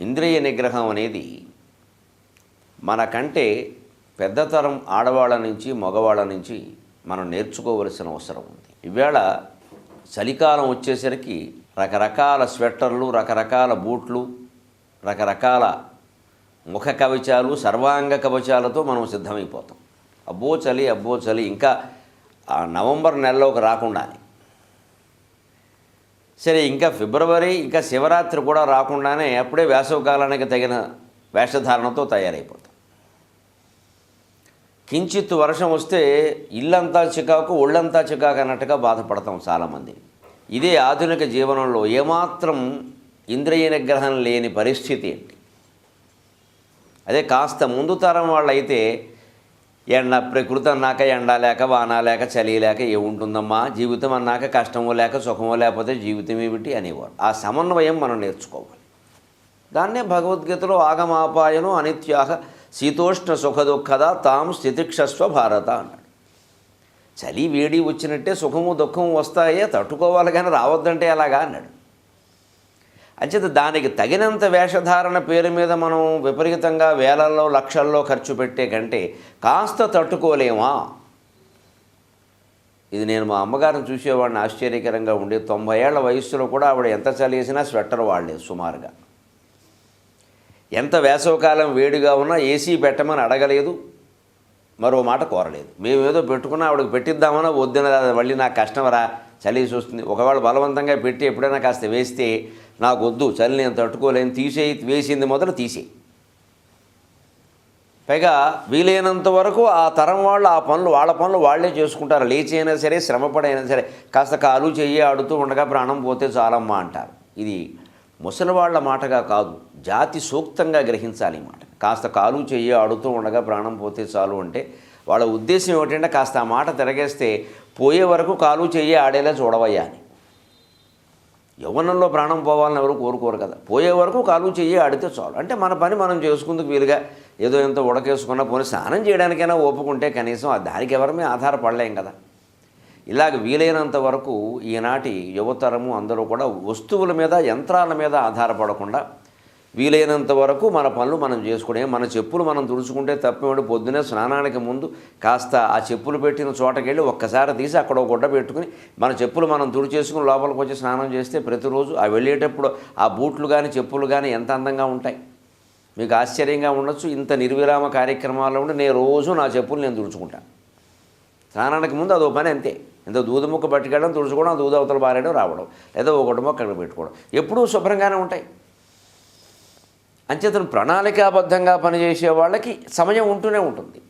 ఇంద్రియ నిగ్రహం అనేది మనకంటే పెద్దతరం ఆడవాళ్ళ నుంచి మగవాళ్ళ నుంచి మనం నేర్చుకోవలసిన అవసరం ఉంది. ఈవేళ చలికాలం వచ్చేసరికి రకరకాల స్వెట్టర్లు రకరకాల బూట్లు రకరకాల ముఖ కవచాలు సర్వాంగ కవచాలతో మనం సిద్ధమైపోతాం. అబ్బో చలి అబ్బో చలి. ఇంకా నవంబర్ నెలలోకి రాకుండానే సరే ఇంకా ఫిబ్రవరి ఇంకా శివరాత్రి కూడా రాకుండానే అప్పుడే వేసవకాలానికి తగిన వేషధారణతో తయారైపోతాం. కించిత్ వర్షం వస్తే ఇల్లంతా చికాకు ఒళ్ళంతా చికాకు అన్నట్టుగా బాధపడతాం చాలామంది. ఇదే ఆధునిక జీవనంలో ఏమాత్రం ఇంద్రియ నిగ్రహం లేని పరిస్థితి ఏంటి? అదే కాస్త ముందు తరం వాళ్ళైతే ఎండ ప్రకృతి అన్నాక ఎండ లేక వాన లేక చలి లేక ఏముంటుందమ్మా? జీవితం అన్నాక కష్టమో లేక సుఖమో లేకపోతే జీవితం ఏమిటి అనేవారు ఆ సమన్వయం మనం నేర్చుకోవాలి. దాన్నే భగవద్గీతలో ఆగమాపాయను అనిత్యాహ శీతోష్ణ సుఖ దుఃఖద తాం స్థితిక్షస్వ భారత అన్నాడు. చలి వేడి వచ్చినట్టే సుఖము దుఃఖము వస్తాయే తట్టుకోవాలి కానీ రావద్దంటే ఎలాగా అన్నాడు. అంచేత దానికి తగినంత వేషధారణ పేరు మీద మనం విపరీతంగా వేలల్లో లక్షల్లో ఖర్చు పెట్టే కంటే కాస్త తట్టుకోలేమా? ఇది నేను మా అమ్మగారిని చూసేవాడిని ఆశ్చర్యకరంగా ఉండే తొంభై ఏళ్ళ వయస్సులో కూడా ఆవిడ ఎంత చలి వేసినా స్వెటర్ వాడలేదు సుమారుగా. ఎంత వేసవకాలం వేడిగా ఉన్నా ఏసీ పెట్టమని అడగలేదు మరో మాట కోరలేదు. మేము ఏదో పెట్టుకున్నా ఆవిడకి పెట్టిద్దామన్నా వద్దున మళ్ళీ నాకు కష్టం రా చలి చూస్తుంది. ఒకవేళ బలవంతంగా పెట్టి ఎప్పుడైనా కాస్త వేస్తే నాకు వద్దు చలి నేను తట్టుకోలేను తీసేయి వేసింది మొదలు తీసేయి. పైగా వీలైనంత వరకు ఆ తరం వాళ్ళు ఆ పనులు వాళ్ళ పనులు వాళ్ళే చేసుకుంటారు. లేచి అయినా సరే శ్రమపడైనా సరే కాస్త కాలు చెయ్యి ఆడుతూ ఉండగా ప్రాణం పోతే చాలమ్మా అంటారు. ఇది ముసలివాళ్ళ మాటగా కాదు జాతి సూక్తంగా గ్రహించాలి మాట. కాస్త కాలు చెయ్యి ఆడుతూ ఉండగా ప్రాణం పోతే చాలు అంటే వాళ్ళ ఉద్దేశం ఏమిటంటే కాస్త ఆ మాట తిరగేస్తే పోయే వరకు కాలు చెయ్యి ఆడేలా చూడవయ్యా అని. యవ్వనంలో ప్రాణం పోవాలని ఎవరు కోరుకోరు కదా. పోయే వరకు కాలు చెయ్యి ఆడితే చాలు. అంటే మన పని మనం చేసుకుందుకు వీలుగా ఏదో ఎంత ఉడకేసుకున్నా పోనీ స్నానం చేయడానికైనా ఒప్పుకుంటే కనీసం ఆ దానికి ఎవరమే ఆధారపడలేం కదా. ఇలాగ వీలైనంత వరకు ఈనాటి యువతరము అందరూ కూడా వస్తువుల మీద యంత్రాల మీద ఆధారపడకుండా వీలైనంత వరకు మన పనులు మనం చేసుకునే మన చెప్పులు మనం తుడుచుకుంటే తప్పేవాడు పొద్దునే స్నానానికి ముందు కాస్త ఆ చెప్పులు పెట్టిన చోటకెళ్ళి ఒక్కసారి తీసి అక్కడ ఒక గుడ్డ పెట్టుకుని మన చెప్పులు మనం తుడిచేసుకుని లోపలికి వచ్చి స్నానం చేస్తే ప్రతిరోజు ఆ వెళ్ళేటప్పుడు ఆ బూట్లు కానీ చెప్పులు కానీ ఎంత అందంగా ఉంటాయి? మీకు ఆశ్చర్యంగా ఉండొచ్చు. ఇంత నిర్విరామ కార్యక్రమాల్లో ఉండి నేను రోజు నా చెప్పులు నేను తుడుచుకుంటాను స్నానానికి ముందు అదో పని అంతే. ఇంత దూది ముక్క పట్టుకెళ్ళడం తుడుచుకోవడం ఆ అవతల బారేయడం రావడం లేదా ఒకటి మొక్క అక్కడ పెట్టుకోవడం. ఎప్పుడూ శుభ్రంగానే ఉంటాయి. అంచేతను ప్రణాళికాబద్ధంగా పనిచేసే వాళ్ళకి సమయం ఉంటూనే ఉంటుంది.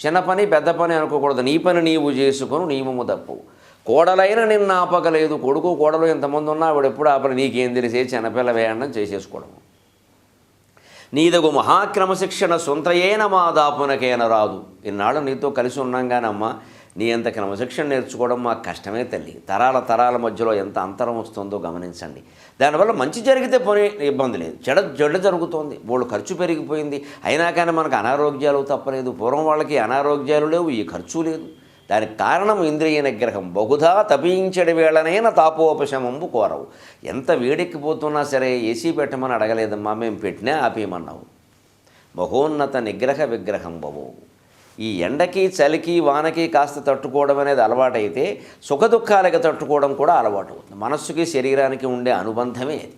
చిన్న పని పెద్ద పని అనుకోకూడదు. నీ పని నీవు చేసుకొని నియమము తప్పు కోడలైన నిన్ను ఆపగలేదు. కొడుకు కోడలు ఎంతమంది ఉన్నా ఆవిడ ఎప్పుడు ఆపలి. నీకేం తెలిసే చిన్నపిల్ల వేయడం చేసేసుకోవడం నీదగు మహాక్రమశిక్షణ సొంతయేన మా దాపునకేన రాదు. ఇన్నాళ్ళు నీతో కలిసి ఉన్నాం కానమ్మా నీ అంత క్రమశిక్షణ నేర్చుకోవడం మాకు కష్టమే తల్లి. తరాల తరాల మధ్యలో ఎంత అంతరం వస్తుందో గమనించండి. దానివల్ల మంచి జరిగితే పోనీ ఇబ్బంది లేదు. చెడ చెడ్డ జరుగుతోంది. వాళ్ళు ఖర్చు పెరిగిపోయింది. అయినా కానీ మనకు అనారోగ్యాలు తప్పలేదు. పూర్వం వాళ్ళకి అనారోగ్యాలు లేవు. ఈ ఖర్చు లేదు. దానికి కారణం ఇంద్రియ నిగ్రహం. బహుధా తపించడి వేళనైన తాపోపశమంబు కోరవు. ఎంత వేడెక్కిపోతున్నా సరే ఏసీ పెట్టమని అడగలేదమ్మా. మేము పెట్టినా ఆపేయమన్నావు. మహోన్నత నిగ్రహ విగ్రహం బవు ఈ ఎండకి చలికి వానకి కాస్త తట్టుకోవడం అనేది అలవాటైతే సుఖ దుఃఖాలకి తట్టుకోవడం కూడా అలవాటు. అవుతుంది మనస్సుకి శరీరానికి ఉండే అనుబంధమే అది.